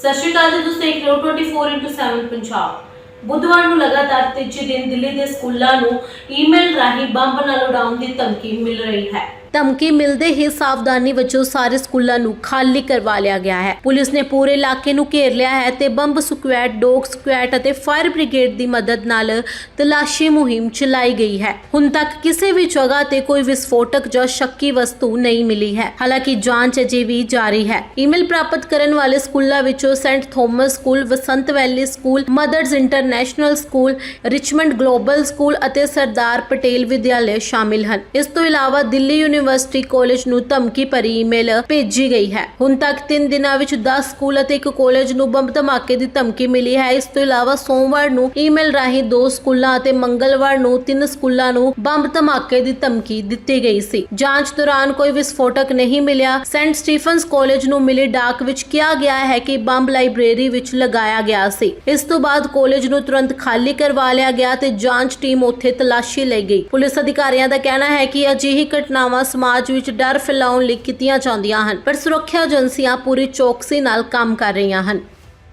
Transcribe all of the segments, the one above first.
ਸਤਿ ਸ਼੍ਰੀ ਅਕਾਲ ਜੀ, ਤੁਸੀਂ ਦੇਖ ਰਹੇ ਹੋ 24/7 ਪੰਜਾਬ। ਬੁੱਧਵਾਰ ਨੂੰ ਲਗਾਤਾਰ ਤੀਜੇ ਦਿਨ ਦਿੱਲੀ ਦੇ ਸਕੂਲਾਂ ਨੂੰ ਈਮੇਲ ਰਾਹੀਂ ਬੰਬ ਨਾਲ ਉਡਾਉਣ ਦੀ ਧਮਕੀ ਮਿਲ ਰਹੀ ਹੈ। ਧਮਕੀ ਮਿਲਦੇ ਹੀ ਸਾਵਧਾਨੀ ਵਜੋਂ ਸਾਰੇ ਸਕੂਲਾਂ ਨੂੰ ਖਾਲੀ ਕਰਵਾ ਲਿਆ ਗਿਆ ਹੈ। ਪੁਲਿਸ ਨੇ ਪੂਰੇ ਇਲਾਕੇ ਨੂੰ ਘੇਰ ਲਿਆ ਹੈ ਤੇ ਬੰਬ ਸਕੁਐਡ, ਡੋਗ ਸਕੁਐਡ ਅਤੇ ਫਾਇਰ ਬ੍ਰਿਗੇਡ ਦੀ ਮਦਦ ਨਾਲ ਤਲਾਸ਼ੀ ਮੁਹਿੰਮ ਚਲਾਈ ਗਈ ਹੈ। ਹੁਣ ਤੱਕ ਕਿਸੇ ਵੀ ਜਗ੍ਹਾ ਤੇ ਕੋਈ ਵਿਸਫੋਟਕ ਜਾਂ ਸ਼ੱਕੀ ਵਸਤੂ ਨਹੀਂ ਮਿਲੀ ਹੈ। ਹਾਲਾਂਕਿ ਜਾਂਚ ਅਜੇ ਵੀ ਜਾਰੀ ਹੈ। ਈਮੇਲ ਪ੍ਰਾਪਤ ਕਰਨ ਵਾਲੇ ਸਕੂਲਾਂ ਵਿੱਚੋਂ saint Thomas school, Vasant valley school mothers international school, Richmond global school ਅਤੇ ਸਰਦਾਰ ਪਟੇਲ ਵਿਦਿਆਲਯ ਸ਼ਾਮਿਲ ਹਨ। ਇਸ ਤੋਂ ਇਲਾਵਾ ਦਿੱਲੀ ਯੂਨੀਵਰਸਿਟੀ ਕਾਲਜ ਨੂੰ ਧਮਕੀ ਭਰੀ ਈਮੇਲ ਭੇਜੀ ਗਈ ਹੈ। ਹੁਣ ਤੱਕ 3 ਦਿਨਾਂ ਵਿੱਚ 10 ਸਕੂਲ ਅਤੇ ਇੱਕ ਕਾਲਜ ਨੂੰ ਬੰਬ ਧਮਾਕੇ ਦੀ ਧਮਕੀ ਮਿਲੀ ਹੈ। ਇਸ ਤੋਂ ਇਲਾਵਾ ਸੋਮਵਾਰ ਨੂੰ ਈਮੇਲ ਰਾਹੀਂ ਦੋ ਸਕੂਲਾਂ ਅਤੇ ਮੰਗਲਵਾਰ ਨੂੰ ਤਿੰਨ ਸਕੂਲਾਂ ਨੂੰ ਬੰਬ ਧਮਾਕੇ ਦੀ ਧਮਕੀ ਦਿੱਤੀ ਗਈ ਸੀ। ਜਾਂਚ ਦੌਰਾਨ ਕੋਈ ਵਿਸਫੋਟਕ ਨਹੀਂ ਮਿਲਿਆ। ਸੈਂਟ ਸਟੀਫਨਸ ਕਾਲਜ ਨੂੰ ਮਿਲੀ ਡਾਕ ਵਿੱਚ ਕਿਹਾ ਗਿਆ ਹੈ ਕਿ ਬੰਬ ਲਾਇਬ੍ਰੇਰੀ ਵਿੱਚ ਲਗਾਇਆ ਗਿਆ ਸੀ। ਇਸ ਤੋਂ ਬਾਅਦ ਕਾਲਜ ਨੂੰ ਤੁਰੰਤ ਖਾਲੀ ਕਰਵਾ ਲਿਆ ਗਿਆ ਤੇ ਜਾਂਚ ਟੀਮ ਉੱਥੇ ਤਲਾਸ਼ੀ ਲਈ ਗਈ। ਪੁਲਿਸ ਅਧਿਕਾਰੀਆਂ ਦਾ ਕਹਿਣਾ ਹੈ ਕਿ ਅਜਿਹੀ ਘਟਨਾਵਾਂ ਸਮਾਜ ਵਿੱਚ ਡਰ ਫੈਲਾਉਣ ਲਈ ਕੀਤੀਆਂ ਜਾਂਦੀਆਂ ਹਨ, ਪਰ ਸੁਰੱਖਿਆ ਏਜੰਸੀਆਂ ਪੂਰੀ ਚੌਕਸੀ ਨਾਲ ਕੰਮ ਕਰ ਰਹੀਆਂ ਹਨ।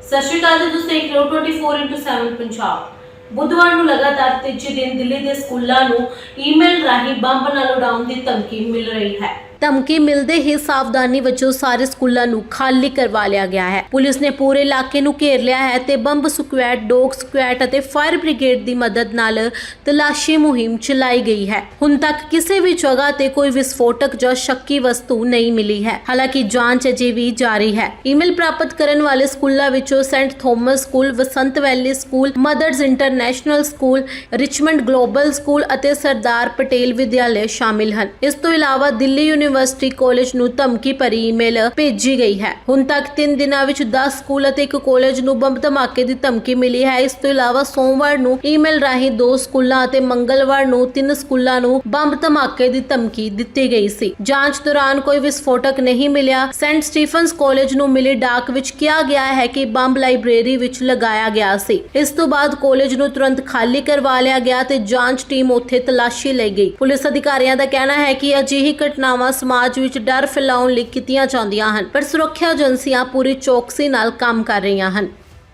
ਸਤਿ ਸ਼੍ਰੀ ਅਕਾਲ ਜੀ, ਤੁਸੀਂ ਦੇਖ ਰਹੇ ਹੋ 24/7 ਪੰਜਾਬ। ਬੁੱਧਵਾਰ ਨੂੰ ਲਗਾਤਾਰ ਤੀਜੇ ਦਿਨ ਦਿੱਲੀ ਦੇ ਸਕੂਲਾਂ ਨੂੰ ਈਮੇਲ ਰਾਹੀਂ ਬੰਬ ਨਾਲ ਉਡਾਉਣ ਦੀ ਧਮਕੀ ਮਿਲ ਰਹੀ ਹੈ। ਧਮਕੀ ਮਿਲਦੇ ਹੀ ਸਾਵਧਾਨੀ ਵਜੋਂ ਸਾਰੇ ਸਕੂਲਾਂ ਨੂੰ ਖਾਲੀ ਕਰਵਾ ਲਿਆ ਗਿਆ ਹੈ। ਪੁਲਿਸ ਨੇ ਪੂਰੇ ਇਲਾਕੇ ਨੂੰ ਘੇਰ ਲਿਆ ਹੈ ਤੇ ਬੰਬ ਸਕੁਐਡ, ਡੋਗ ਸਕੁਐਡ ਅਤੇ ਫਾਇਰ ਬ੍ਰਿਗੇਡ ਦੀ ਮਦਦ ਨਾਲ ਤਲਾਸ਼ੀ ਮੁਹਿੰਮ ਚਲਾਈ ਗਈ ਹੈ। ਹੁਣ ਤੱਕ ਕਿਸੇ ਵੀ ਜਗ੍ਹਾ ਤੇ ਕੋਈ ਵਿਸਫੋਟਕ ਜਾਂ ਸ਼ੱਕੀ ਵਸਤੂ ਨਹੀਂ ਮਿਲੀ ਹੈ। ਹਾਲਾਂਕਿ ਜਾਂਚ ਅਜੇ ਵੀ ਜਾਰੀ ਹੈ। ਈਮੇਲ ਪ੍ਰਾਪਤ ਕਰਨ ਵਾਲੇ ਸਕੂਲਾਂ ਵਿੱਚੋਂ saint Thomas school, Vasant valley school mothers international school, Richmond global school ਅਤੇ ਸਰਦਾਰ ਪਟੇਲ ਵਿਦਿਆਲਯ ਸ਼ਾਮਿਲ ਹਨ। ਇਸ ਤੋਂ ਇਲਾਵਾ ਦਿੱਲੀ ਯੂਨੀਵਰਸਿਟੀ ਕਾਲਜ ਨੂੰ ਧਮਕੀ ਭਰੀ ਈਮੇਲ ਭੇਜੀ ਗਈ ਹੈ। ਹੁਣ ਤੱਕ 3 ਦਿਨਾਂ ਵਿੱਚ 10 ਸਕੂਲ ਅਤੇ ਇੱਕ ਕਾਲਜ ਨੂੰ ਬੰਬ ਧਮਾਕੇ ਦੀ ਧਮਕੀ ਮਿਲੀ ਹੈ। ਇਸ ਤੋਂ ਇਲਾਵਾ ਸੋਮਵਾਰ ਨੂੰ ਈਮੇਲ ਰਾਹੀਂ ਦੋ ਸਕੂਲਾਂ ਅਤੇ ਮੰਗਲਵਾਰ ਨੂੰ ਤਿੰਨ ਸਕੂਲਾਂ ਨੂੰ ਬੰਬ ਧਮਾਕੇ ਦੀ ਧਮਕੀ ਦਿੱਤੀ ਗਈ ਸੀ। ਜਾਂਚ ਦੌਰਾਨ ਕੋਈ ਵਿਸਫੋਟਕ ਨਹੀਂ ਮਿਲਿਆ। ਸੈਂਟ ਸਟੀਫਨਸ ਕਾਲਜ ਨੂੰ ਮਿਲੀ ਡਾਕ ਵਿੱਚ ਕਿਹਾ ਗਿਆ ਹੈ ਕਿ ਬੰਬ ਲਾਇਬ੍ਰੇਰੀ ਵਿੱਚ ਲਗਾਇਆ ਗਿਆ ਸੀ। ਇਸ ਤੋਂ ਬਾਅਦ ਕਾਲਜ ਨੂੰ ਤੁਰੰਤ ਖਾਲੀ ਕਰਵਾ ਲਿਆ ਗਿਆ ਤੇ ਜਾਂਚ ਟੀਮ ਉੱਥੇ ਤਲਾਸ਼ੀ ਲਈ ਗਈ। ਪੁਲਿਸ ਅਧਿਕਾਰੀਆਂ ਦਾ ਕਹਿਣਾ ਹੈ ਕਿ ਅਜਿਹੀ ਘਟਨਾਵਾਂ ਸਮਾਜ ਵਿੱਚ ਡਰ ਫੈਲਾਉਣ ਲਈ ਕੀਤੀਆਂ ਜਾਂਦੀਆਂ ਹਨ, ਪਰ ਸੁਰੱਖਿਆ ਏਜੰਸੀਆਂ ਪੂਰੀ ਚੌਕਸੀ ਨਾਲ ਕੰਮ ਕਰ ਰਹੀਆਂ ਹਨ।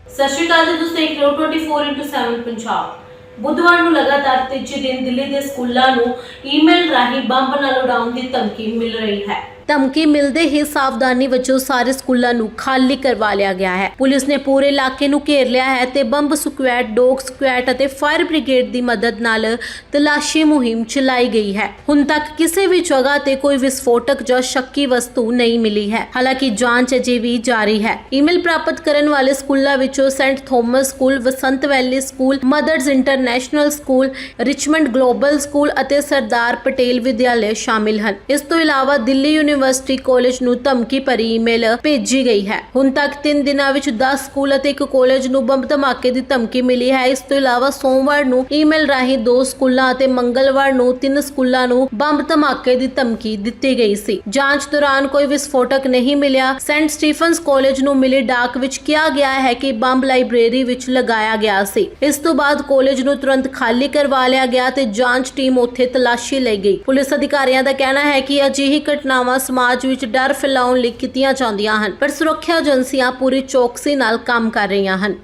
ਸਤਿ ਸ਼੍ਰੀ ਅਕਾਲ ਜੀ, ਤੁਸੀਂ ਦੇਖ ਰਹੇ ਹੋ 24/7 ਪੰਜਾਬ। ਬੁੱਧਵਾਰ ਨੂੰ ਲਗਾਤਾਰ ਤੀਜੇ ਦਿਨ ਦਿੱਲੀ ਦੇ ਸਕੂਲਾਂ ਨੂੰ ਈਮੇਲ ਰਾਹੀਂ ਬੰਬ ਨਾਲ ਉਡਾਉਣ ਦੀ ਧਮਕੀ ਮਿਲ ਰਹੀ ਹੈ। ਧਮਕੀ ਮਿਲਦੇ ਹੀ ਸਾਵਧਾਨੀ ਵਜੋਂ ਸਾਰੇ ਸਕੂਲਾਂ ਨੂੰ ਖਾਲੀ ਕਰਵਾ ਲਿਆ ਗਿਆ ਹੈ। ਪੁਲਿਸ ਨੇ ਪੂਰੇ ਇਲਾਕੇ ਨੂੰ ਘੇਰ ਲਿਆ ਹੈ ਤੇ ਬੰਬ ਸਕੁਐਡ, ਡੋਗ ਸਕੁਐਡ ਅਤੇ ਫਾਇਰ ਬ੍ਰਿਗੇਡ ਦੀ ਮਦਦ ਨਾਲ ਤਲਾਸ਼ੀ ਮੁਹਿੰਮ ਚਲਾਈ ਗਈ ਹੈ। ਹੁਣ ਤੱਕ ਕਿਸੇ ਵੀ ਜਗ੍ਹਾ ਤੇ ਕੋਈ ਵਿਸਫੋਟਕ ਜਾਂ ਸ਼ੱਕੀ ਵਸਤੂ ਨਹੀਂ ਮਿਲੀ ਹੈ। ਹਾਲਾਂਕਿ ਜਾਂਚ ਅਜੇ ਵੀ ਜਾਰੀ ਹੈ। ਈਮੇਲ ਪ੍ਰਾਪਤ ਕਰਨ ਵਾਲੇ ਸਕੂਲਾਂ ਵਿੱਚੋਂ saint Thomas school, Vasant valley school mothers international school, Richmond global school ਅਤੇ ਸਰਦਾਰ ਪਟੇਲ ਵਿਦਿਆਲਯ ਸ਼ਾਮਿਲ ਹਨ। ਇਸ ਤੋਂ ਇਲਾਵਾ ਦਿੱਲੀ ਯੂਨੀਵਰਸਿਟੀ ਕਾਲਜ ਨੂੰ ਧਮਕੀ ਭਰੀ ਈਮੇਲ ਭੇਜੀ ਗਈ ਹੈ। ਹੁਣ ਤੱਕ 3 ਦਿਨਾਂ ਵਿੱਚ 10 ਸਕੂਲ ਅਤੇ ਇੱਕ ਕਾਲਜ ਨੂੰ ਬੰਬ ਧਮਾਕੇ ਦੀ ਧਮਕੀ ਮਿਲੀ ਹੈ। ਇਸ ਤੋਂ ਇਲਾਵਾ ਸੋਮਵਾਰ ਨੂੰ ਈਮੇਲ ਰਾਹੀਂ ਦੋ ਸਕੂਲਾਂ ਅਤੇ ਮੰਗਲਵਾਰ ਨੂੰ ਤਿੰਨ ਸਕੂਲਾਂ ਨੂੰ ਬੰਬ ਧਮਾਕੇ ਦੀ ਧਮਕੀ ਦਿੱਤੀ ਗਈ ਸੀ। ਜਾਂਚ ਦੌਰਾਨ ਕੋਈ ਵਿਸਫੋਟਕ ਨਹੀਂ ਮਿਲਿਆ। ਸੈਂਟ ਸਟੀਫਨਸ ਕਾਲਜ ਨੂੰ ਮਿਲੀ ਡਾਕ ਵਿੱਚ ਕਿਹਾ ਗਿਆ ਹੈ ਕਿ ਬੰਬ ਲਾਇਬ੍ਰੇਰੀ ਵਿੱਚ ਲਗਾਇਆ ਗਿਆ ਸੀ। ਇਸ ਤੋਂ ਬਾਅਦ ਕਾਲਜ ਨੂੰ ਤੁਰੰਤ ਖਾਲੀ ਕਰਵਾ ਲਿਆ ਗਿਆ ਤੇ ਜਾਂਚ ਟੀਮ ਉੱਥੇ ਤਲਾਸ਼ੀ ਲਈ ਗਈ। ਪੁਲਿਸ ਅਧਿਕਾਰੀਆਂ ਦਾ ਕਹਿਣਾ ਹੈ ਕਿ ਅਜਿਹੀ ਘਟਨਾਵਾਂ ਸਮਾਜ ਵਿੱਚ ਡਰ ਫੈਲਾਉਣ ਲਈ ਕੀਤੀਆਂ ਜਾਂਦੀਆਂ ਹਨ, ਪਰ ਸੁਰੱਖਿਆ ਏਜੰਸੀਆਂ ਪੂਰੀ ਚੌਕਸੀ ਨਾਲ ਕੰਮ ਕਰ ਰਹੀਆਂ ਹਨ।